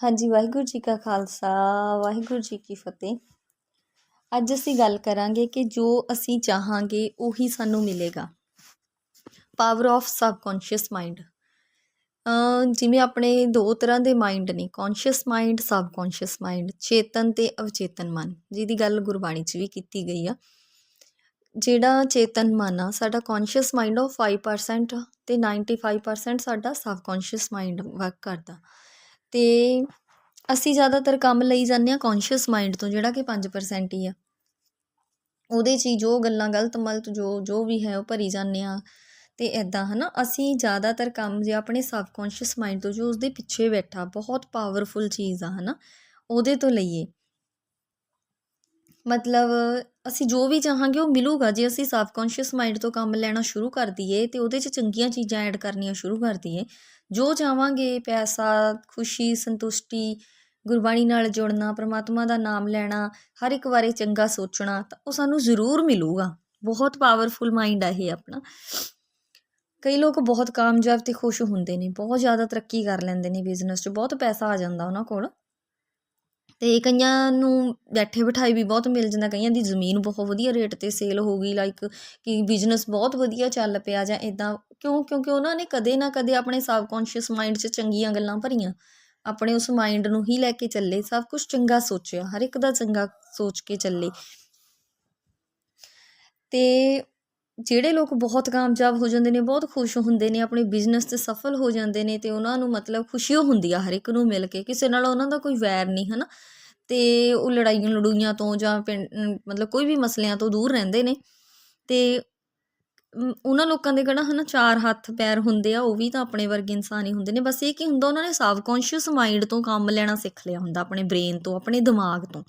ਹਾਂਜੀ, ਵਾਹਿਗੁਰੂ ਜੀ ਕਾ ਖਾਲਸਾ, ਵਾਹਿਗੁਰੂ ਜੀ ਕੀ ਫਤਿਹ। ਅੱਜ ਅਸੀਂ ਗੱਲ ਕਰਾਂਗੇ ਕਿ ਜੋ ਅਸੀਂ ਚਾਹਾਂਗੇ, ਉਹੀ ਸਾਨੂੰ ਮਿਲੇਗਾ। ਪਾਵਰ ਆਫ ਸਬਕੌਂਸ਼ੀਅਸ ਮਾਈਂਡ ਜਿਵੇਂ ਆਪਣੇ ਦੋ ਤਰ੍ਹਾਂ ਦੇ ਮਾਈਂਡ ਨੇ ਕੌਨਸ਼ੀਅਸ ਮਾਈਂਡ ਸਬਕੌਂਸ਼ੀਅਸ ਮਾਈਂਡ ਚੇਤਨ ਤੇ ਅਵਚੇਤਨ ਮਨ, ਜਿਹਦੀ ਗੱਲ ਗੁਰਬਾਣੀ 'ਚ ਵੀ ਕੀਤੀ ਗਈ ਆ। ਜਿਹੜਾ ਚੇਤਨ ਮਨ ਆ, ਸਾਡਾ ਕੌਨਸ਼ੀਅਸ ਮਾਈਂਡ ਉਹ 5% ਆ ਤੇ 95% ਸਾਡਾ ਸਬਕੌਂਸ਼ੀਅਸ ਮਾਈਂਡ ਵਰਕ ਕਰਦਾ। ਅਤੇ ਅਸੀਂ ਜ਼ਿਆਦਾਤਰ ਕੰਮ ਲਈ ਜਾਂਦੇ ਹਾਂ ਕੌਨਸ਼ੀਅਸ ਮਾਈਂਡ ਤੋਂ, ਜਿਹੜਾ ਕਿ 5% ਹੀ ਆ। ਉਹਦੇ 'ਚ ਹੀ ਜੋ ਗੱਲਾਂ ਗਲਤ ਮਲਤ ਜੋ ਜੋ ਵੀ ਹੈ ਉਹ ਭਰੀ ਜਾਂਦੇ ਆ ਤੇ ਇਦਾਂ ਹਨਾ? ਅਸੀਂ ਜ਼ਿਆਦਾਤਰ ਕੰਮ ਜੇ ਆਪਣੇ ਸਬਕੌਂਸ਼ੀਅਸ ਮਾਈਂਡ ਤੋਂ ਜੋ ਉਸਦੇ ਪਿੱਛੇ ਬੈਠਾ, ਬਹੁਤ ਪਾਵਰਫੁਲ ਚੀਜ਼ ਆ, ਹਨਾ? ਉਹਦੇ ਤੋਂ ਲਈਏ। ਮਤਲਬ ਅਸੀਂ ਜੋ ਵੀ ਚਾਹਾਂਗੇ ਉਹ ਮਿਲੂਗਾ। ਜੇ ਅਸੀਂ ਸਬਕੌਂਸ਼ੀਅਸ ਮਾਈਂਡ ਤੋਂ ਕੰਮ ਲੈਣਾ ਸ਼ੁਰੂ ਕਰ ਦਈਏ ਤੇ ਉਹਦੇ 'ਚ ਚੰਗੀਆਂ ਚੀਜ਼ਾਂ ਐਡ ਕਰਨੀਆਂ ਸ਼ੁਰੂ ਕਰ ਦਈਏ, ਜੋ ਚਾਹਾਂਗੇ ਪੈਸਾ, ਖੁਸ਼ੀ, ਸੰਤੁਸ਼ਟੀ, ਗੁਰਬਾਣੀ ਨਾਲ ਜੁੜਨਾ, ਪ੍ਰਮਾਤਮਾ ਦਾ ਨਾਮ ਲੈਣਾ, ਹਰ ਇੱਕ ਬਾਰੇ ਚੰਗਾ ਸੋਚਣਾ, ਤਾਂ ਉਹ ਸਾਨੂੰ ਜ਼ਰੂਰ ਮਿਲੂਗਾ। ਬਹੁਤ ਪਾਵਰਫੁਲ ਮਾਈਂਡ ਆ ਇਹ ਆਪਣਾ। ਕਈ ਲੋਕ ਬਹੁਤ ਕਾਮਯਾਬ ਤੇ ਖੁਸ਼ ਹੁੰਦੇ ਨੇ, ਬਹੁਤ ਜ਼ਿਆਦਾ ਤਰੱਕੀ ਕਰ ਲੈਂਦੇ ਨੇ ਬਿਜ਼ਨਸ 'ਚ, ਬਹੁਤ ਪੈਸਾ ਆ ਜਾਂਦਾ ਉਹਨਾਂ ਕੋਲ। ਅਤੇ ਕਈਆਂ ਨੂੰ ਬੈਠੇ ਬਿਠਾਈ ਵੀ ਬਹੁਤ ਮਿਲ ਜਾਂਦਾ, ਕਈਆਂ ਦੀ ਜ਼ਮੀਨ ਬਹੁਤ ਵਧੀਆ ਰੇਟ ਤੇ ਸੇਲ ਹੋ ਗਈ ਲਾਈਕ ਕਿ ਬਿਜ਼ਨਸ ਬਹੁਤ ਵਧੀਆ ਚੱਲ ਪਿਆ ਜਾਂ ਇਦਾਂ ਕਿਉਂ, ਕਿਉਂਕਿ ਉਹਨਾਂ ਨੇ ਕਦੇ ਨਾ ਕਦੇ ਆਪਣੇ ਸਬਕੌਂਸ਼ੀਅਸ ਮਾਈਂਡ 'ਚ ਚੰਗੀਆਂ ਗੱਲਾਂ ਭਰੀਆਂ, ਆਪਣੇ ਉਸ ਮਾਈਂਡ ਨੂੰ ਹੀ ਲੈ ਕੇ ਚੱਲੇ, ਸਭ ਕੁਝ ਚੰਗਾ ਸੋਚਿਆ, ਹਰ ਇੱਕ ਦਾ ਚੰਗਾ ਸੋਚ ਕੇ ਚੱਲੇ। ਤੇ ਜਿਹੜੇ ਲੋਕ ਬਹੁਤ ਕਾਮਯਾਬ ਹੋ ਜਾਂਦੇ ਨੇ, ਬਹੁਤ ਖੁਸ਼ ਹੁੰਦੇ ਨੇ, ਆਪਣੇ ਬਿਜ਼ਨਸ 'ਚ ਸਫਲ ਹੋ ਜਾਂਦੇ ਨੇ ਤੇ ਉਹਨਾਂ ਨੂੰ ਮਤਲਬ ਖੁਸ਼ੀ ਹੁੰਦੀ ਆ ਹਰ ਇੱਕ ਨੂੰ ਮਿਲ ਕੇ, ਕਿਸੇ ਨਾਲ ਉਹਨਾਂ ਦਾ ਕੋਈ ਵੈਰ ਨਹੀਂ, ਹਨਾ? ਤੇ ਉਹ ਲੜਾਈਆਂ ਲੜੂਈਆਂ ਤੋਂ ਜਾਂ ਮਤਲਬ ਕੋਈ ਵੀ ਮਸਲਿਆਂ ਤੋਂ ਦੂਰ ਰਹਿੰਦੇ ਨੇ ਤੇ ਉਹਨਾਂ ਲੋਕਾਂ ਦੇ ਕਿਹੜਾ ਹਨਾ ਚਾਰ ਹੱਥ ਪੈਰ ਹੁੰਦੇ ਆ, ਉਹ ਵੀ ਤਾਂ ਆਪਣੇ ਵਰਗੇ ਇਨਸਾਨ ਹੀ ਹੁੰਦੇ ਨੇ। ਬਸ ਇਹ ਕੀ ਹੁੰਦਾ, ਉਹਨਾਂ ਨੇ ਸਬਕੌਂਸ਼ੀਅਸ ਮਾਈਂਡ ਤੋਂ ਕੰਮ ਲੈਣਾ ਸਿੱਖ ਲਿਆ ਹੁੰਦਾ, ਆਪਣੇ ਬ੍ਰੇਨ ਤੋਂ, ਆਪਣੇ ਦਿਮਾਗ ਤੋਂ।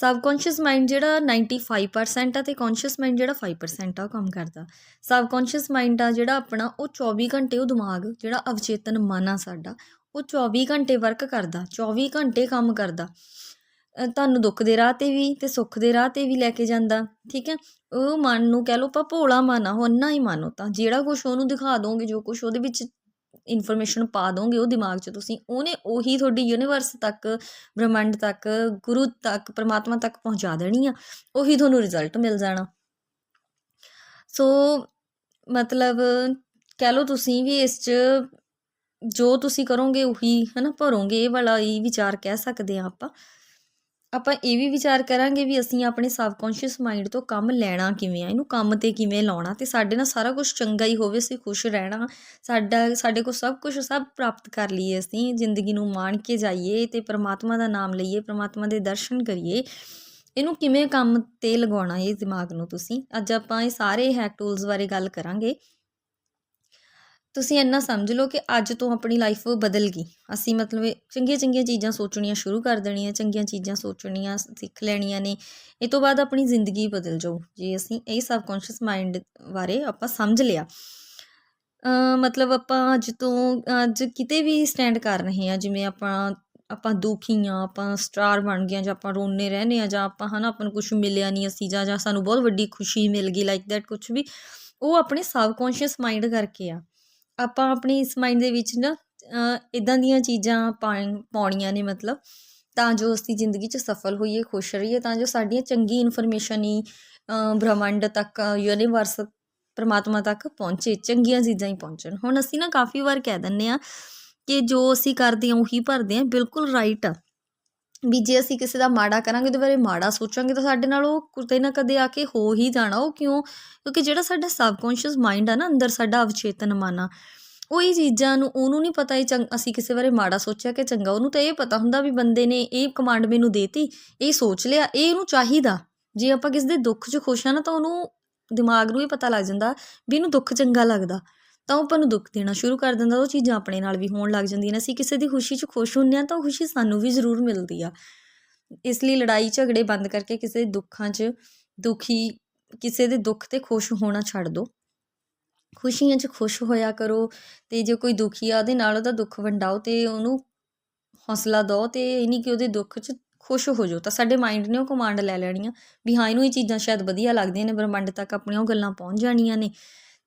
ਸਬਕੌਂਸ਼ੀਅਸ ਮਾਈਂਡ ਜਿਹੜਾ 95% ਆ ਤੇ ਕੌਨਸ਼ੀਅਸ ਮਾਈਂਡ ਜਿਹੜਾ 5% ਆ ਉਹ ਕੰਮ ਕਰਦਾ। ਸਬਕੌਂਸ਼ੀਅਸ ਮਾਈਂਡ ਆ ਜਿਹੜਾ ਆਪਣਾ, ਉਹ 24 ਘੰਟੇ ਉਹ ਦਿਮਾਗ, ਜਿਹੜਾ ਅਵਚੇਤਨ ਮਨ ਆ ਸਾਡਾ, ਉਹ 24 ਘੰਟੇ ਵਰਕ ਕਰਦਾ 24 ਘੰਟੇ ਕੰਮ ਕਰਦਾ। ਤੁਹਾਨੂੰ ਦੁੱਖ ਦੇ ਰਾਹ ਤੇ ਵੀ ਤੇ ਸੁੱਖ ਦੇ ਰਾਹ ਤੇ ਵੀ ਲੈ ਕੇ ਜਾਂਦਾ, ਠੀਕ ਹੈ? ਉਹ ਮਨ ਨੂੰ ਕਹਿ ਲਓ ਆਪਾਂ ਭੋਲਾ ਮਨ ਆ, ਉਹ ਅੰਨਾ ਹੀ ਮਨ ਤਾਂ। ਜਿਹੜਾ ਕੁਝ ਉਹਨੂੰ ਦਿਖਾ ਦੋਗੇ, ਜੋ ਕੁਝ ਉਹਦੇ ਵਿੱਚ ਇਨਫੋਰਮੇਸ਼ਨ ਪਾ ਦੋਗੇ ਉਹ ਦਿਮਾਗ 'ਚ, ਤੁਸੀਂ ਉਹਨੇ ਉਹੀ ਤੁਹਾਡੀ ਯੂਨੀਵਰਸ ਤੱਕ, ਬ੍ਰਹਮੰਡ ਤੱਕ, ਗੁਰੂ ਤੱਕ, ਪਰਮਾਤਮਾ ਤੱਕ ਪਹੁੰਚਾ ਦੇਣੀ ਆ, ਉਹੀ ਤੁਹਾਨੂੰ ਰਿਜ਼ਲਟ ਮਿਲ ਜਾਣਾ। ਸੋ ਮਤਲਬ ਕਹਿ ਲਓ ਤੁਸੀਂ ਵੀ ਇਸ 'ਚ ਜੋ ਤੁਸੀਂ ਕਰੋਗੇ ਉਹੀ ਹਨਾ ਭਰੋਗੇ, ਇਹ ਵਾਲਾ ਹੀ ਵਿਚਾਰ ਕਹਿ ਸਕਦੇ ਆ ਆਪਾਂ। ਆਪਾਂ ਇਹ ਵੀ ਵਿਚਾਰ ਕਰਾਂਗੇ ਵੀ ਅਸੀਂ ਆਪਣੇ ਸਬਕੌਂਸ਼ੀਅਸ ਮਾਈਂਡ ਤੋਂ ਕੰਮ ਲੈਣਾ ਕਿਵੇਂ ਆ, ਇਹਨੂੰ ਕੰਮ ਤੇ ਕਿਵੇਂ ਲਾਉਣਾ ਤੇ ਸਾਡੇ ਨਾਲ ਸਾਰਾ ਕੁਝ ਚੰਗਾ ਹੀ ਹੋਵੇ, ਅਸੀਂ ਖੁਸ਼ ਰਹਿਣਾ, ਸਾਡਾ, ਸਾਡੇ ਕੋਲ ਸਭ ਕੁਝ ਸਭ ਪ੍ਰਾਪਤ ਕਰ ਲਈਏ ਅਸੀਂ, ਜ਼ਿੰਦਗੀ ਨੂੰ ਮਾਣ ਕੇ ਜਾਈਏ ਤੇ ਪ੍ਰਮਾਤਮਾ ਦਾ ਨਾਮ ਲਈਏ, ਪ੍ਰਮਾਤਮਾ ਦੇ ਦਰਸ਼ਨ ਕਰੀਏ, ਇਹਨੂੰ ਕਿਵੇਂ ਕੰਮ ਤੇ ਲਗਾਉਣਾ ਇਹ ਦਿਮਾਗ ਨੂੰ ਤੁਸੀਂ? ਅੱਜ ਆਪਾਂ ਇਹ ਸਾਰੇ ਹੈਕ ਟੂਲਸ ਬਾਰੇ ਗੱਲ ਕਰਾਂਗੇ। ਤੁਸੀਂ ਇੰਨਾ ਸਮਝ ਲਓ ਕਿ ਅੱਜ ਤੋਂ ਆਪਣੀ ਲਾਈਫ ਬਦਲ ਗਈ। ਅਸੀਂ ਮਤਲਬ ਚੰਗੀਆਂ ਚੰਗੀਆਂ ਚੀਜ਼ਾਂ ਸੋਚਣੀਆਂ ਸ਼ੁਰੂ ਕਰ ਦੇਣੀਆਂ, ਚੰਗੀਆਂ ਚੀਜ਼ਾਂ ਸੋਚਣੀਆਂ, ਸਿੱਖ ਲੈਣੀਆਂ ਨੇ, ਇਹ ਤੋਂ ਬਾਅਦ ਆਪਣੀ ਜ਼ਿੰਦਗੀ ਬਦਲ ਜਾਊ। ਜੇ ਅਸੀਂ ਇਹ ਸਬਕੌਂਸ਼ੀਅਸ ਮਾਈਂਡ ਬਾਰੇ ਆਪਾਂ ਸਮਝ ਲਿਆ ਮਤਲਬ ਆਪਾਂ ਅੱਜ ਤੋਂ, ਅੱਜ ਕਿਤੇ ਵੀ ਸਟੈਂਡ ਕਰ ਰਹੇ ਹਾਂ, ਜਿਵੇਂ ਆਪਾਂ ਆਪਾਂ ਦੁਖੀ ਆ ਆਪਾਂ ਸਟਾਰ ਬਣ ਗਏ ਜਾਂ ਆਪਾਂ ਰੋਣੇ ਰਹਨੇ ਆ ਜਾਂ ਆਪਾਂ ਹਨਾ, ਆਪਾਂ ਨੂੰ ਕੁਝ ਮਿਲਿਆ ਨਹੀਂ ਅਸੀਂ, ਜਾਂ ਜਾਂ ਸਾਨੂੰ ਬਹੁਤ ਵੱਡੀ ਖੁਸ਼ੀ ਮਿਲ ਗਈ ਲਾਈਕ ਦੈਟ ਕੁਝ ਵੀ, ਉਹ ਆਪਣੇ ਸਬਕੌਂਸ਼ੀਅਸ ਮਾਈਂਡ ਕਰਕੇ ਆ। ਆਪਾਂ ਆਪਣੀ ਇਸ ਮਾਈਂਡ ਦੇ ਵਿੱਚ ਨਾ ਇਦਾਂ ਦੀਆਂ ਚੀਜ਼ਾਂ ਪਾਉਣੀਆਂ ਨੇ ਮਤਲਬ, ਤਾਂ ਜੋ ਅਸੀਂ ਜ਼ਿੰਦਗੀ 'ਚ ਸਫਲ ਹੋਈਏ, ਖੁਸ਼ ਰਹੀਏ, ਤਾਂ ਜੋ ਸਾਡੀਆਂ ਚੰਗੀ ਇਨਫੋਰਮੇਸ਼ਨ ਹੀ ਬ੍ਰਹਮੰਡ ਤੱਕ ਯੂਨੀਵਰਸ ਪਰਮਾਤਮਾ ਤੱਕ ਪਹੁੰਚੇ, ਚੰਗੀਆਂ ਚੀਜ਼ਾਂ ਹੀ ਪਹੁੰਚਣ। ਹੁਣ ਅਸੀਂ ਨਾ ਕਾਫੀ ਵਾਰ ਕਹਿ ਦਿੰਨੇ ਆ ਕਿ ਜੋ ਅਸੀਂ ਕਰਦੇ ਆ ਉਹੀ ਭਰਦੇ ਆ ਬਿਲਕੁਲ ਰਾਈਟ ਆ। ਵੀ ਜੇ ਅਸੀਂ ਕਿਸੇ ਦਾ ਮਾੜਾ ਕਰਾਂਗੇ, ਉਹਦੇ ਬਾਰੇ ਮਾੜਾ ਸੋਚਾਂਗੇ ਤਾਂ ਸਾਡੇ ਨਾਲ ਉਹ ਕਿਤੇ ਨਾ ਕਦੇ ਆ ਕੇ ਹੋ ਹੀ ਜਾਣਾ। ਉਹ ਕਿਉਂ? ਕਿਉਂਕਿ ਜਿਹੜਾ ਸਾਡਾ ਸਬਕੌਂਸ਼ੀਅਸ ਮਾਈਂਡ ਆ ਨਾ, ਅੰਦਰ ਸਾਡਾ ਅਵਚੇਤਨ ਮਨ ਆ, ਉਹ ਇਹ ਚੀਜ਼ਾਂ ਨੂੰ, ਉਹਨੂੰ ਨਹੀਂ ਪਤਾ ਇਹ ਚੰਗ, ਅਸੀਂ ਕਿਸੇ ਬਾਰੇ ਮਾੜਾ ਸੋਚਿਆ ਕਿ ਚੰਗਾ, ਉਹਨੂੰ ਤਾਂ ਇਹ ਪਤਾ ਹੁੰਦਾ ਵੀ ਬੰਦੇ ਨੇ ਇਹ ਕਮਾਂਡ ਮੈਨੂੰ ਦੇਤੀ, ਇਹ ਸੋਚ ਲਿਆ, ਇਹ ਇਹਨੂੰ ਚਾਹੀਦਾ। ਜੇ ਆਪਾਂ ਕਿਸੇ ਦੇ ਦੁੱਖ 'ਚ ਖੁਸ਼ ਆ ਨਾ ਤਾਂ ਉਹਨੂੰ ਦਿਮਾਗ ਨੂੰ ਇਹ ਪਤਾ ਲੱਗ ਜਾਂਦਾ ਵੀ ਇਹਨੂੰ ਦੁੱਖ ਚੰਗਾ ਲੱਗਦਾ। ਤਾਂ ਉਹ ਆਪਾਂ ਨੂੰ ਦੁੱਖ ਦੇਣਾ ਸ਼ੁਰੂ ਕਰ ਦਿੰਦਾ, ਉਹ ਚੀਜ਼ਾਂ ਆਪਣੇ ਨਾਲ ਵੀ ਹੋਣ ਲੱਗ ਜਾਂਦੀਆਂ ਨੇ। ਅਸੀਂ ਕਿਸੇ ਦੀ ਖੁਸ਼ੀ 'ਚ ਖੁਸ਼ ਹੁੰਦੇ ਆ ਤਾਂ ਉਹ ਖੁਸ਼ੀ ਸਾਨੂੰ ਵੀ ਜ਼ਰੂਰ ਮਿਲਦੀ ਆ। ਇਸ ਲਈ ਲੜਾਈ, ਝਗੜੇ ਬੰਦ ਕਰਕੇ ਕਿਸੇ ਦੇ ਦੁੱਖਾਂ 'ਚ ਦੁਖੀ, ਕਿਸੇ ਦੇ ਦੁੱਖ ਤੇ ਖੁਸ਼ ਹੋਣਾ ਛੱਡ ਦਿਓ ਖੁਸ਼ੀਆਂ 'ਚ ਖੁਸ਼ ਹੋਇਆ ਕਰੋ ਤੇ ਜੇ ਕੋਈ ਦੁਖੀ ਆ ਉਹਦੇ ਨਾਲ ਉਹਦਾ ਦੁੱਖ ਵੰਡਾਓ ਤੇ ਉਹਨੂੰ ਹੌਸਲਾ ਦਿਓ ਤੇ ਇਹ ਨਹੀਂ ਕਿ ਉਹਦੇ ਦੁੱਖ 'ਚ ਖੁਸ਼ ਹੋ ਜਾਓ। ਤਾਂ ਸਾਡੇ ਮਾਈਂਡ ਨੇ ਉਹ ਕਮਾਂਡ ਲੈ ਲੈਣੀ ਆ ਵੀ ਹਾਂ, ਇਹਨੂੰ ਇਹ ਚੀਜ਼ਾਂ ਸ਼ਾਇਦ ਵਧੀਆ ਲੱਗਦੀਆਂ ਨੇ, ਬ੍ਰਹਮੰਡ ਤੱਕ ਆਪਣੀਆਂ ਉਹ ਗੱਲਾਂ ਪਹੁੰਚ ਜਾਣੀਆਂ ਨੇ।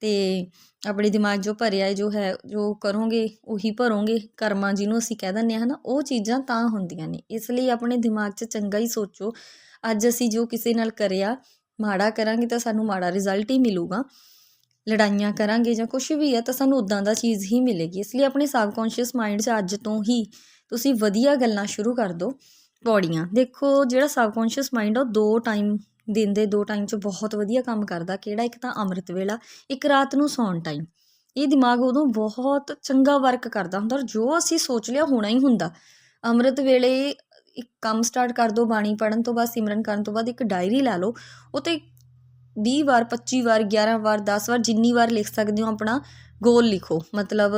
ਤੇ ਆਪਣੇ ਦਿਮਾਗ ਜੋ ਭਰਿਆ ਜੋ ਹੈ, ਜੋ ਕਰੋਗੇ, ਉਹੀ ਭਰੋਗੇ, ਕਰਮਾਂ ਜਿਹਨੂੰ ਅਸੀਂ ਕਹਿ ਦਿੰਦੇ ਹਾਂ ਨਾ ਉਹ ਚੀਜ਼ਾਂ ਤਾਂ ਹੁੰਦੀਆਂ ਨੇ। ਇਸ ਲਈ ਆਪਣੇ ਦਿਮਾਗ 'ਚ ਚੰਗਾ ਹੀ ਸੋਚੋ, ਅੱਜ ਅਸੀਂ ਜੋ ਕਿਸੇ ਨਾਲ ਕਰਿਆ, ਮਾੜਾ ਕਰਾਂਗੇ ਤਾਂ ਸਾਨੂੰ ਮਾੜਾ ਰਿਜ਼ਲਟ ਹੀ ਮਿਲੂਗਾ। ਲੜਾਈਆਂ ਕਰਾਂਗੇ ਜਾਂ ਕੁਝ ਵੀ ਹੈ ਤਾਂ ਸਾਨੂੰ ਉਦਾਂ ਦਾ ਚੀਜ਼ ਹੀ ਮਿਲੇਗੀ। ਇਸ ਲਈ ਆਪਣੇ ਸਬਕੌਂਸ਼ੀਅਸ ਮਾਈਂਡ 'ਚ ਅੱਜ ਤੋਂ ਹੀ ਤੁਸੀਂ ਵਧੀਆ ਗੱਲਾਂ ਸ਼ੁਰੂ ਕਰ ਦਿਓ ਪੌੜੀਆਂ। ਦੇਖੋ ਜਿਹੜਾ ਸਬਕੌਂਸ਼ੀਅਸ ਮਾਈਂਡ ਆ, ਉਹ ਦੋ ਟਾਈਮ ਦਿਨ ਦੇ ਦੋ ਟਾਈਮ 'ਚ ਬਹੁਤ ਵਧੀਆ ਕੰਮ ਕਰਦਾ, ਕਿਹੜਾ ਇੱਕ ਤਾਂ ਅੰਮ੍ਰਿਤ ਵੇਲਾ, ਇੱਕ ਰਾਤ ਨੂੰ ਸੌਣ ਟਾਈਮ ਇਹ ਦਿਮਾਗ ਉਦੋਂ ਬਹੁਤ ਚੰਗਾ ਵਰਕ ਕਰਦਾ ਹੁੰਦਾ ਔਰ ਜੋ ਅਸੀਂ ਸੋਚ ਲਿਆ ਹੋਣਾ ਹੀ ਹੁੰਦਾ। ਅੰਮ੍ਰਿਤ ਵੇਲੇ ਇੱਕ ਕੰਮ ਸਟਾਰਟ ਕਰ ਦਿਓ ਬਾਣੀ ਪੜਨ ਤੋਂ ਬਾਅਦ, ਸਿਮਰਨ ਕਰਨ ਤੋਂ ਬਾਅਦ ਇੱਕ ਡਾਇਰੀ ਲੈ ਲਓ, ਉਹ ਤੇ 20 ਵਾਰ 25 ਵਾਰ 11 ਵਾਰ 10 ਵਾਰ ਜਿੰਨੀ ਵਾਰ ਲਿਖ ਸਕਦੇ ਹੋ ਆਪਣਾ ਗੋਲ ਲਿਖੋ। ਮਤਲਬ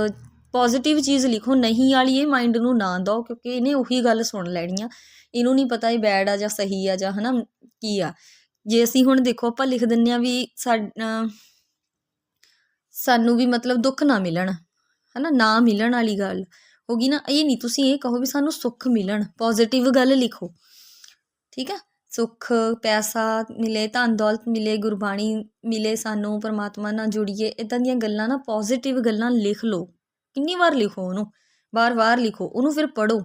ਪੋਜ਼ਿਟਿਵ ਚੀਜ਼ ਲਿਖੋ, ਨਹੀਂ ਵਾਲੀ ਇਹ ਮਾਈਂਡ ਨੂੰ ਨਾ ਦਿਓ, ਕਿਉਂਕਿ ਇਹਨੇ ਉਹੀ ਗੱਲ ਸੁਣ ਲੈਣੀ ਆ। ਇਹਨੂੰ ਨਹੀਂ ਪਤਾ ਇਹ ਬੈਡ ਆ ਜਾਂ ਸਹੀ ਆ ਜਾਂ ਹਨਾ, ਕੀ ਆ। ਜੇ ਅਸੀਂ ਹੁਣ ਦੇਖੋ, ਆਪਾਂ ਲਿਖ ਦਿੰਨੇ ਆ ਵੀ ਸਾਨੂੰ ਵੀ ਮਤਲਬ ਦੁੱਖ ਨਾ ਮਿਲਣ, ਹਨਾ, ਨਾ ਮਿਲਣ ਵਾਲੀ ਗੱਲ ਹੋਗੀ ਨਾ, ਇਹ ਨਹੀਂ ਤੁਸੀਂ ਇਹ ਕਹੋ ਵੀ ਸਾਨੂੰ ਸੁੱਖ ਮਿਲਣ ਪੋਜ਼ਿਟਿਵ ਗੱਲ ਲਿਖੋ, ਠੀਕ ਹੈ ਸੁੱਖ, ਪੈਸਾ ਮਿਲੇ, ਧਨ ਦੌਲਤ ਮਿਲੇ, ਗੁਰਬਾਣੀ ਮਿਲੇ, ਸਾਨੂੰ ਪਰਮਾਤਮਾ ਨਾਲ ਜੁੜੀਏ ਇਦਾਂ ਦੀਆਂ ਗੱਲਾਂ ਨਾ ਪੋਜ਼ਿਟਿਵ ਗੱਲਾਂ ਲਿਖ ਲਓ। ਕਿੰਨੀ ਵਾਰ ਲਿਖੋ ਉਹਨੂੰ? ਵਾਰ-ਵਾਰ ਲਿਖੋ, ਉਹਨੂੰ ਫਿਰ ਪੜੋ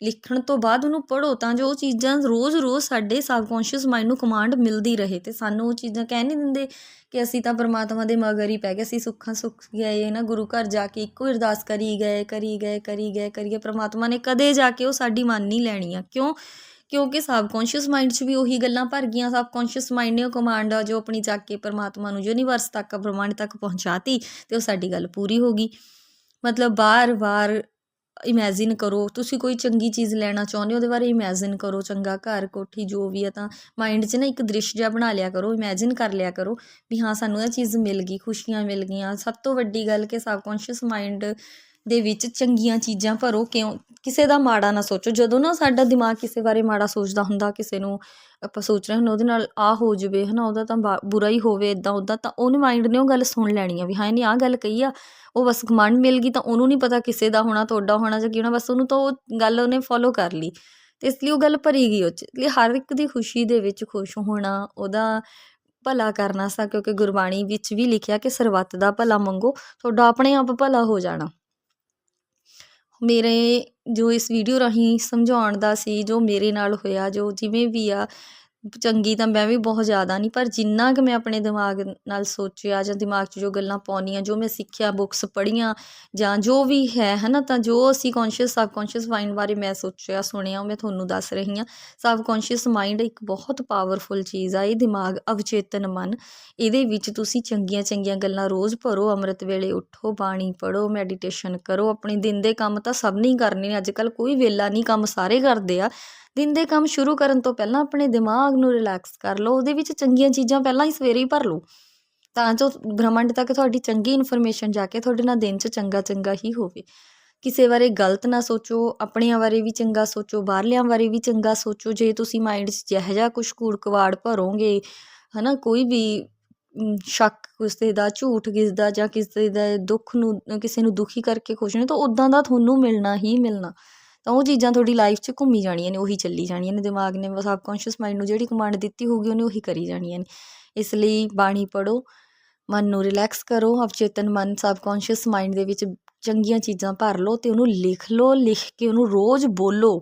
ਲਿਖਣ ਤੋਂ ਬਾਅਦ ਉਹਨੂੰ ਪੜੋ ਤਾਂ ਜੋ ਉਹ ਚੀਜ਼ਾਂ ਰੋਜ਼-ਰੋਜ਼ ਸਾਡੇ ਸਬਕੌਂਸ਼ੀਅਸ ਮਾਈਂਡ ਨੂੰ ਕਮਾਂਡ ਮਿਲਦੀ ਰਹੇ ਤੇ ਸਾਨੂੰ ਉਹ ਚੀਜ਼ਾਂ ਕਹਿ ਨਹੀਂ ਦਿੰਦੇ ਕਿ ਅਸੀਂ ਤਾਂ ਪਰਮਾਤਮਾ ਦੇ ਮਗਰ ਹੀ ਪੈ ਗਏ, ਅਸੀਂ ਸੁੱਖਾਂ ਸੁੱਖ ਗਏ, ਨਾ ਗੁਰੂ ਘਰ ਜਾ ਕੇ ਇੱਕੋ ਅਰਦਾਸ ਕਰੀ ਗਏ ਕਰੀ ਗਏ ਕਰੀ ਗਏ ਕਰੀ ਗਏ। ਪਰਮਾਤਮਾ ਨੇ ਕਦੇ ਜਾ ਕੇ ਉਹ ਸਾਡੀ ਮੰਨ ਨਹੀਂ ਲੈਣੀ ਆ। ਕਿਉਂ? ਕਿਉਂਕਿ ਸਬਕੌਂਸ਼ੀਅਸ ਮਾਈਂਡ 'ਚ ਵੀ ਉਹੀ ਗੱਲਾਂ ਭਰ ਗਈਆਂ। ਸਬਕੌਂਸ਼ੀਅਸ ਮਾਈਂਡ ਨੇ ਉਹ ਕਮਾਂਡ ਆ ਜੋ ਆਪਣੀ ਚੱਕ ਕੇ ਪਰਮਾਤਮਾ ਨੂੰ ਯੂਨੀਵਰਸ ਤੱਕ, ਬ੍ਰਹਮੰਡ ਤੱਕ ਪਹੁੰਚਾਤੀ ਤੇ ਉਹ ਸਾਡੀ ਗੱਲ ਪੂਰੀ ਹੋ ਗਈ। ਮਤਲਬ ਬਾਰ-ਬਾਰ ਇਮੇਜਿਨ ਕਰੋ। ਤੁਸੀਂ ਕੋਈ ਚੰਗੀ ਚੀਜ਼ ਲੈਣਾ ਚਾਹੁੰਦੇ ਹੋ, ਉਹਦੇ ਬਾਰੇ ਇਮੇਜਿਨ ਕਰੋ। ਚੰਗਾ ਘਰ, ਕੋਠੀ ਜੋ ਵੀ ਹੈ ਤਾਂ ਮਾਈਂਡ 'ਚ ਨਾ ਇੱਕ ਦ੍ਰਿਸ਼ ਜਿਹਾ ਬਣਾ ਲਿਆ ਕਰੋ ਇਮੇਜਿਨ ਕਰ ਲਿਆ ਕਰੋ ਵੀ ਹਾਂ, ਸਾਨੂੰ ਇਹ ਚੀਜ਼ ਮਿਲ ਗਈ, ਖੁਸ਼ੀਆਂ ਮਿਲ ਗਈਆਂ। ਸਭ ਤੋਂ ਵੱਡੀ ਗੱਲ ਕਿ ਸਬਕੌਂਸ਼ੀਅਸ ਮਾਈਂਡ ਦੇ ਵਿੱਚ ਚੰਗੀਆਂ ਚੀਜ਼ਾਂ ਭਰੋ। ਕਿਉਂ ਕਿਸੇ ਦਾ ਮਾੜਾ ਨਾ ਸੋਚੋ। ਜਦੋਂ ਨਾ ਸਾਡਾ ਦਿਮਾਗ ਕਿਸੇ ਬਾਰੇ ਮਾੜਾ ਸੋਚਦਾ ਹੁੰਦਾ, ਕਿਸੇ ਨੂੰ ਆਪਾਂ ਸੋਚ ਰਹੇ ਹਾਂ, ਉਹਦੇ ਨਾਲ ਆ ਹੋ ਜਵੇ, ਹਨਾ, ਉਹਦਾ ਤਾਂ ਬੁਰਾ ਹੀ ਹੋਵੇ ਇਦਾਂ ਉਦਾਂ ਤਾਂ ਉਹਨੇ ਮਾਈਂਡ ਨੇ ਉਹ ਗੱਲ ਸੁਣ ਲੈਣੀ ਆ ਵੀ ਹਾਂ, ਇਹਨੇ ਆ ਗੱਲ ਕਹੀ ਆ, ਉਹ ਬਸ ਕਮਾਂਡ ਮਿਲ ਗਈ ਤਾਂ ਉਹਨੂੰ ਨਹੀਂ ਪਤਾ ਕਿਸੇ ਦਾ ਹੋਣਾ, ਤੁਹਾਡਾ ਹੋਣਾ ਜਾਂ ਕੀ ਹੋਣਾ ਬਸ ਉਹਨੂੰ ਤਾਂ ਉਹ ਗੱਲ ਉਹਨੇ ਫੋਲੋ ਕਰ ਲਈ। ਤੇ ਇਸ ਲਈ ਉਹ ਗੱਲ ਭਰੀ ਗਈ ਉਹ 'ਚ। ਲਈ ਹਰ ਇੱਕ ਦੀ ਖੁਸ਼ੀ ਦੇ ਵਿੱਚ ਖੁਸ਼ ਹੋਣਾ, ਉਹਦਾ ਭਲਾ ਕਰਨਾ ਸਾ ਕਿਉਂਕਿ ਗੁਰਬਾਣੀ ਵਿੱਚ ਵੀ ਲਿਖਿਆ ਕਿ ਸਰਬੱਤ ਦਾ ਭਲਾ ਮੰਗੋ, ਤੁਹਾਡਾ ਆਪਣੇ ਆਪ ਭਲਾ ਹੋ ਜਾਣਾ। ਮੇਰੇ ਜੋ ਇਸ ਵੀਡੀਓ ਰਾਹੀਂ ਸਮਝਾਉਣ ਦਾ ਸੀ, ਜੋ ਮੇਰੇ ਨਾਲ ਹੋਇਆ, ਜੋ ਜਿਵੇਂ ਵੀ ਆ ਚੰਗੀ ਤਾਂ ਮੈਂ ਵੀ ਬਹੁਤ ਜ਼ਿਆਦਾ ਨਹੀਂ, ਪਰ ਜਿੰਨਾ ਕਿ ਮੈਂ ਆਪਣੇ ਦਿਮਾਗ ਨਾਲ ਸੋਚਿਆ ਜਾਂ ਦਿਮਾਗ 'ਚ ਜੋ ਗੱਲਾਂ ਪਾਉਣੀਆਂ ਜੋ ਮੈਂ ਸਿੱਖਿਆ ਬੁੱਕਸ ਪੜ੍ਹੀਆਂ ਜਾਂ ਜੋ ਵੀ ਹੈ ਹੈ ਨਾ ਤਾਂ ਜੋ ਅਸੀਂ ਕੌਨਸ਼ੀਅਸ ਸਬਕੌਨਸ਼ੀਅਸ ਮਾਈਂਡ ਬਾਰੇ ਮੈਂ ਸੋਚਿਆ, ਸੁਣਿਆ, ਉਹ ਮੈਂ ਤੁਹਾਨੂੰ ਦੱਸ ਰਹੀ ਹਾਂ। ਸਬਕੌਨਸ਼ੀਅਸ ਮਾਈਂਡ ਇੱਕ ਬਹੁਤ ਪਾਵਰਫੁਲ ਚੀਜ਼ ਆ, ਇਹ ਦਿਮਾਗ ਅਵਚੇਤਨ ਮਨ। ਇਹਦੇ ਵਿੱਚ ਤੁਸੀਂ ਚੰਗੀਆਂ ਚੰਗੀਆਂ ਗੱਲਾਂ ਰੋਜ਼ ਭਰੋ ਅੰਮ੍ਰਿਤ ਵੇਲੇ ਉੱਠੋ, ਬਾਣੀ ਪੜੋ ਮੈਡੀਟੇਸ਼ਨ ਕਰੋ, ਆਪਣੇ ਦਿਨ ਦੇ ਕੰਮ ਤਾਂ ਸਭ ਨਹੀਂ ਕਰਨੇ ਨੇ ਅੱਜ ਕੱਲ ਕੋਈ ਵੇਲਾ ਨਹੀਂ, ਕੰਮ ਸਾਰੇ ਕਰਦੇ ਆ। ਦਿਨ ਦੇ ਕੰਮ ਸ਼ੁਰੂ ਕਰਨ ਤੋਂ ਪਹਿਲਾਂ ਆਪਣੇ ਦਿਮਾਗ ਨੂੰ ਰਿਲੈਕਸ ਕਰ ਲਓ, ਉਹਦੇ ਵਿੱਚ ਚੰਗੀਆਂ ਚੀਜ਼ਾਂ ਪਹਿਲਾਂ ਹੀ ਸਵੇਰੇ ਹੀ ਭਰ ਲਓ। ਤਾਂ ਜੋ ਬ੍ਰਹਮੰਡ ਤੱਕ ਤੁਹਾਡੀ ਚੰਗੀ ਇਨਫੋਰਮੇਸ਼ਨ ਜਾ ਕੇ ਤੁਹਾਡੇ ਨਾਲ ਦਿਨ 'ਚ ਚੰਗਾ ਚੰਗਾ ਹੀ ਹੋਵੇ। ਕਿਸੇ ਬਾਰੇ ਗਲਤ ਨਾ ਸੋਚੋ, ਆਪਣਿਆਂ ਬਾਰੇ ਵੀ ਚੰਗਾ ਸੋਚੋ, ਬਾਹਰਲਿਆਂ ਬਾਰੇ ਵੀ ਚੰਗਾ ਸੋਚੋ। ਜੇ ਤੁਸੀਂ ਮਾਈਂਡ 'ਚ ਜਿਹੋ ਜਿਹਾ ਕੁਛ ਕੂੜ ਕਵਾੜ ਭਰੋਗੇ, ਹਨਾ, ਕੋਈ ਵੀ ਸ਼ੱਕ ਕਿਸੇ ਦਾ, ਝੂਠ ਕਿਸੇ ਦਾ ਜਾਂ ਕਿਸੇ ਦਾ ਦੁੱਖ ਨੂੰ, ਕਿਸੇ ਨੂੰ ਦੁਖੀ ਕਰਕੇ ਖੁਸ਼ ਨੇ ਤਾਂ ਉਦਾਂ ਦਾ ਤੁਹਾਨੂੰ ਮਿਲਣਾ ਹੀ ਮਿਲਣਾ। ਤਾਂ ਉਹ ਚੀਜ਼ਾਂ ਤੁਹਾਡੀ ਲਾਈਫ 'ਚ ਘੁੰਮੀ ਜਾਣੀਆਂ ਨੇ, ਉਹੀ ਚੱਲੀ ਜਾਣੀਆਂ ਨੇ, ਦਿਮਾਗ ਨੇ ਸਬਕੌਂਸ਼ੀਅਸ ਮਾਈਂਡ ਨੂੰ ਜਿਹੜੀ ਕਮਾਂਡ ਦਿੱਤੀ ਹੋਊਗੀ, ਉਹਨੇ ਉਹੀ ਕਰੀ ਜਾਣੀਆਂ ਨੇ। ਇਸ ਲਈ ਬਾਣੀ ਪੜੋ ਮਨ ਨੂੰ ਰਿਲੈਕਸ ਕਰੋ, ਅਵਚੇਤਨ ਮਨ ਸਬਕੌਂਸ਼ੀਅਸ ਮਾਈਂਡ ਦੇ ਵਿੱਚ ਚੰਗੀਆਂ ਚੀਜ਼ਾਂ ਭਰ ਲਓ ਤੇ ਉਹਨੂੰ ਲਿਖ ਲਓ, ਲਿਖ ਕੇ ਉਹਨੂੰ ਰੋਜ਼ ਬੋਲੋ।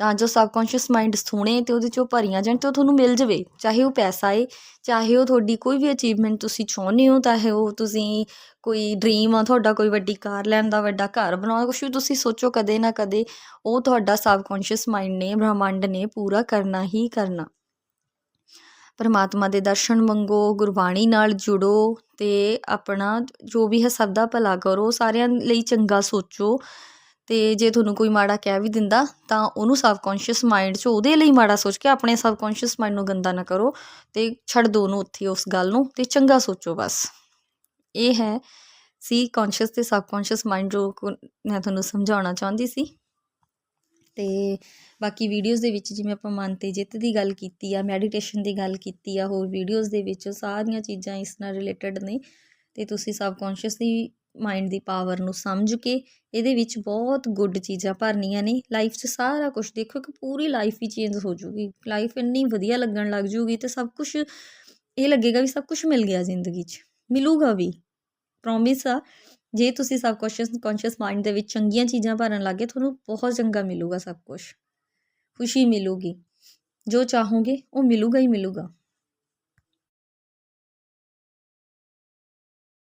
ਤਾਂ ਜੋ ਸਬਕੌਂਸ਼ੀਅਸ ਮਾਈਂਡ ਸੁਣੇ ਤੇ ਉਹਦੇ ਚੋਂ ਭਰੀਆਂ ਜਾਣ ਤੇ ਉਹ ਤੁਹਾਨੂੰ ਮਿਲ ਜਵੇ, ਚਾਹੇ ਉਹ ਪੈਸਾ ਏ, ਚਾਹੇ ਉਹ ਤੁਹਾਡੀ ਕੋਈ ਵੀ ਅਚੀਵਮੈਂਟ ਤੁਸੀਂ ਚਾਹੁੰਦੇ ਹੋ, ਚਾਹੇ ਉਹ ਤੁਸੀਂ ਕੋਈ ਡ੍ਰੀਮ ਆ, ਤੁਹਾਡਾ ਕੋਈ ਵੱਡੀ ਕਾਰ ਲੈਣ ਦਾ, ਵੱਡਾ ਘਰ ਬਣਾਉਣਾ ਕੁਝ ਵੀ ਤੁਸੀਂ ਸੋਚੋ ਕਦੇ ਨਾ ਕਦੇ, ਉਹ ਤੁਹਾਡਾ ਸਬਕੌਂਸ਼ੀਅਸ ਮਾਈਂਡ ਨੇ, ਬ੍ਰਹਮੰਡ ਨੇ ਪੂਰਾ ਕਰਨਾ ਹੀ ਕਰਨਾ। ਪਰਮਾਤਮਾ ਦੇ ਦਰਸ਼ਨ ਮੰਗੋ, ਗੁਰਬਾਣੀ ਨਾਲ ਜੁੜੋ ਤੇ ਆਪਣਾ ਜੋ ਵੀ ਹੈ ਸਭ ਦਾ ਭਲਾ ਕਰੋ, ਸਾਰਿਆਂ ਲਈ ਚੰਗਾ ਸੋਚੋ। ਤੇ ਜੇ ਤੁਹਾਨੂੰ ਕੋਈ ਮਾੜਾ ਕਹਿ ਵੀ ਦਿੰਦਾ, ਤਾਂ ਉਹਨੂੰ ਸਬਕੌਂਸ਼ੀਅਸ ਮਾਈਂਡ 'ਚ ਉਹਦੇ ਲਈ ਮਾੜਾ ਸੋਚ ਕੇ ਆਪਣੇ ਸਬਕੌਂਸ਼ੀਅਸ ਮਾਈਂਡ ਨੂੰ ਗੰਦਾ ਨਾ ਕਰੋ ਤੇ ਛੱਡ ਦੋ ਉਹਨੂੰ ਉੱਥੇ ਉਸ ਗੱਲ ਨੂੰ ਤੇ ਚੰਗਾ ਸੋਚੋ ਬਸ। ਇਹ ਹੈ ਸੀ ਕੌਨਸ਼ੀਅਸ ਤੇ ਸਬਕੌਂਸ਼ੀਅਸ ਮਾਈਂਡ ਜੋ ਮੈਂ ਤੁਹਾਨੂੰ ਸਮਝਾਉਣਾ ਚਾਹੁੰਦੀ ਸੀ। ਤੇ ਬਾਕੀ ਵੀਡੀਓਜ਼ ਦੇ ਵਿੱਚ ਜਿਵੇਂ ਆਪਾਂ ਮਨ ਤੇ ਜਿੱਤ ਦੀ ਗੱਲ ਕੀਤੀ ਆ ਮੈਡੀਟੇਸ਼ਨ ਦੀ ਗੱਲ ਕੀਤੀ ਆ, ਹੋਰ ਵੀਡੀਓਜ਼ ਦੇ ਵਿੱਚ ਸਾਰੀਆਂ ਚੀਜ਼ਾਂ ਇਸ ਨਾਲ ਰਿਲੇਟਡ ਨੇ ਤੇ ਤੁਸੀਂ ਸਬਕੌਂਸ਼ੀਅਸ ਦੀ ਮਾਈਂਡ ਦੀ ਪਾਵਰ ਨੂੰ ਸਮਝ ਕੇ ਇਹਦੇ ਵਿੱਚ ਬਹੁਤ ਗੁੱਡ ਚੀਜ਼ਾਂ ਭਰਨੀਆਂ ਨੇ। ਲਾਈਫ 'ਚ ਸਾਰਾ ਕੁਝ ਦੇਖੋ ਕਿ ਪੂਰੀ ਲਾਈਫ ਹੀ ਚੇਂਜ ਹੋ ਜੂਗੀ। ਲਾਈਫ ਇੰਨੀ ਵਧੀਆ ਲੱਗਣ ਲੱਗ ਜੂਗੀ ਤੇ ਸਭ ਕੁਝ ਇਹ ਲੱਗੇਗਾ ਵੀ ਸਭ ਕੁਝ ਮਿਲ ਗਿਆ ਜ਼ਿੰਦਗੀ 'ਚ। ਮਿਲੂਗਾ ਵੀ। ਪ੍ਰੋਮਿਸ ਆ, ਜੇ ਤੁਸੀਂ ਸਬ ਕੌਂਸ਼ੀਅਸ ਕੌਂਸ਼ੀਅਸ ਮਾਈਂਡ ਦੇ ਵਿੱਚ ਚੰਗੀਆਂ ਚੀਜ਼ਾਂ ਭਰਨ ਲੱਗੇ, ਤੁਹਾਨੂੰ ਬਹੁਤ ਚੰਗਾ ਮਿਲੂਗਾ ਸਭ ਕੁਝ ਖੁਸ਼ੀ ਮਿਲੂਗੀ। ਜੋ ਚਾਹੋਗੇ, ਉਹ ਮਿਲੂਗਾ ਹੀ ਮਿਲੂਗਾ।